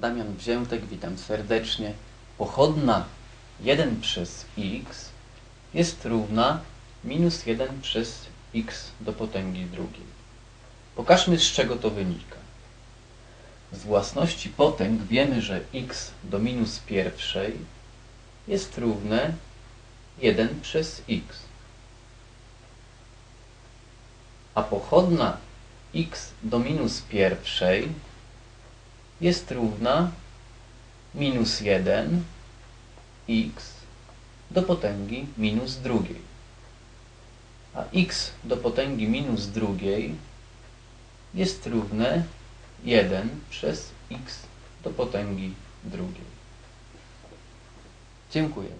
Damian Wziętek, witam serdecznie. Pochodna 1 przez x jest równa minus 1 przez x do potęgi drugiej. Pokażmy, z czego to wynika. Z własności potęg wiemy, że x do minus pierwszej jest równe 1 przez x. A pochodna x do minus pierwszej jest równa minus 1 x do potęgi minus drugiej. A x do potęgi minus drugiej jest równe 1 przez x do potęgi drugiej. Dziękuję.